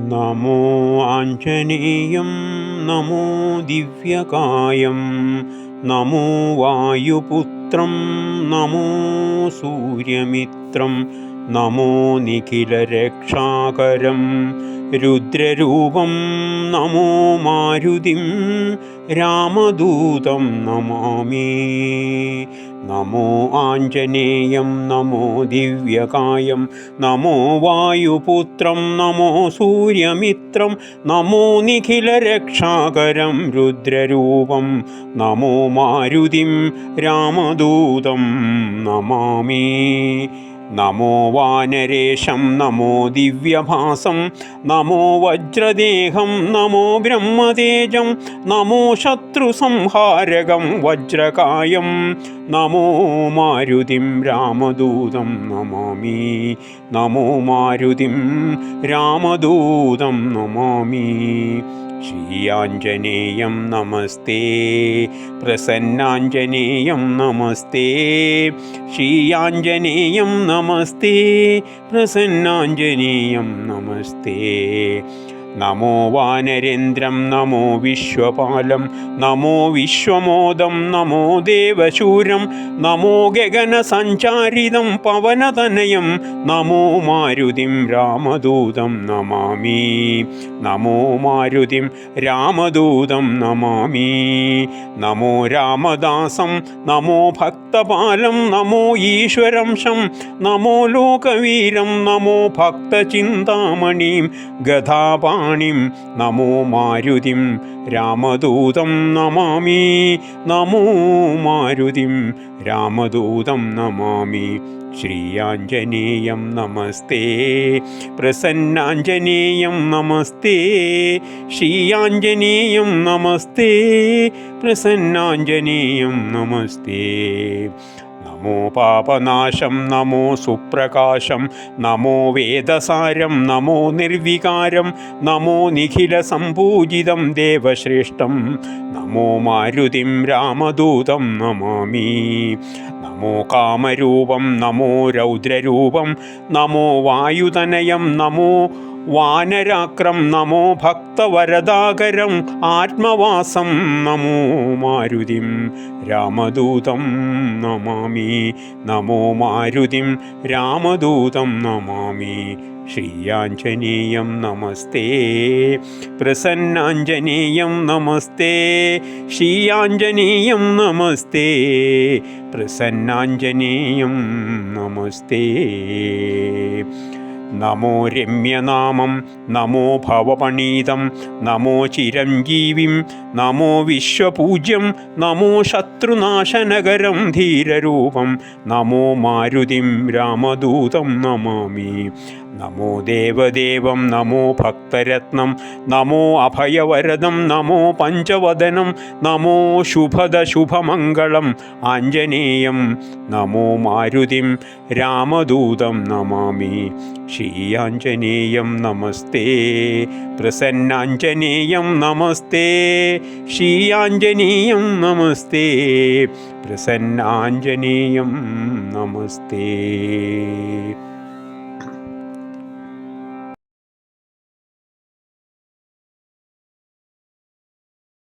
नमो आञ्जनेयं नमो दिव्यकायं नमो वायुपुत्रं नमो सूर्यमित्रं नमो निखिलरक्षाकरम्। രുദ്രരൂപം നമോ മാരുതിം രാമദൂതം Namami. നമോ Anjaneyam നമോ ദിവ്യകായം നമോ വായുപുത്രം നമോ സൂര്യമിത്രം നമോ നിഖിലരക്ഷാകരം രുദ്രരൂപം നമോ മാരുതിം രാമദൂതം Namami. നമോ വാനരേഷം നമോ ദിവ്യഭാസം നമോ വജ്രദേഹം നമോ ബ്രഹ്മതേജം നമോ ശത്രുസംഹാരകം വജ്രകായം നമോ മാരുതിം രാമദൂതം Namami നമോ മാരുതിം രാമദൂതം Namami. ശ്രീയാഞ്ജനേയം നമസ്തേ. പ്രസന്നാഞ്ജനേയം നമസ്തേ. ശ്രീയാഞ്ജനേയം നമസ്തേ. പ്രസന്നാഞ്ജനേയം നമസ്തേ. നമോ വാനരേന്ദ്രം നമോ വിശ്വപാലം നമോ വിശ്വമോദം നമോ ദേവശൂരം നമോ ഗഗനസഞ്ചാരിതം പവനതനയം നമോ മാരുതിം രാമദൂതം Namami. നമോ മാരുതിം രാമദൂതം Namami. നമോ രാമദാസം നമോ ഭക്തപാലം നമോ ഈശ്വരംശം നമോ ലോകവീരം നമോ ഭക്തചിന്താമണീം ഗതാപാണിം നമോ മാരുതിം രാമദൂതം Namami. നമോ മാരുതിം രാമദൂതം Namami. ശ്രീയാഞ്ജനേയം നമസ്തേ. പ്രസന്നാഞ്ജനേയം നമസ്തേ. ശ്രീയാഞ്ജനേയം നമസ്തേ. പ്രസന്നാഞ്ജനേയം നമസ്തേ. നമോ Papanasam നമോ സുപ്രകാശം നമോ വേദസാരം നമോ നിർവികാരം നമോ Nikhila സംപൂജിതം ദേവശ്രേഷ്ഠം നമോ മാരുതിം രാമദൂതം Namami നമോ കാമരൂപം നമോ രൗദ്രരൂപം നമോ വായുതനയം നമോ വാനരാക്രം നമോ ഭക്തവരദാകരം ആത്മവാസം നമോ മാരുതിം രാമദൂതം Namami. നമോ മാരുതിം രാമദൂതം Namami. ശ്രീയാഞ്ജനേയം നമസ്തേ. പ്രസന്നാഞ്ജനേയം നമസ്തേ. ശ്രീയാഞ്ജനേയം നമസ്തേ. പ്രസന്നാഞ്ജനേയം നമസ്തേ. നമോ രമ്യനാമം നമോ ഭവപണീതം നമോ ചിരഞ്ജീവിം നമോ വിശ്വപൂജ്യം നമോ ശത്രുനാശനകരം ധീരരൂപം നമോ മാരുതിം രാമദൂതം Namami. നമോ ദേവദേവം നമോ ഭക്തരത്നം നമോ അഭയവരദം നമോ പഞ്ചവദനം നമോ ശുഭദ ശുഭമംഗളം Anjaneyam നമോ മാരുതിം രാമദൂതം Namami. ശ്രീയാഞ്ജനേയം നമസ്തേ. പ്രസന്നാഞ്ജനേയം നമസ്തേ. ശ്രീയാഞ്ജനേയം നമസ്തേ. പ്രസന്നാഞ്ജനേയം നമസ്തേ.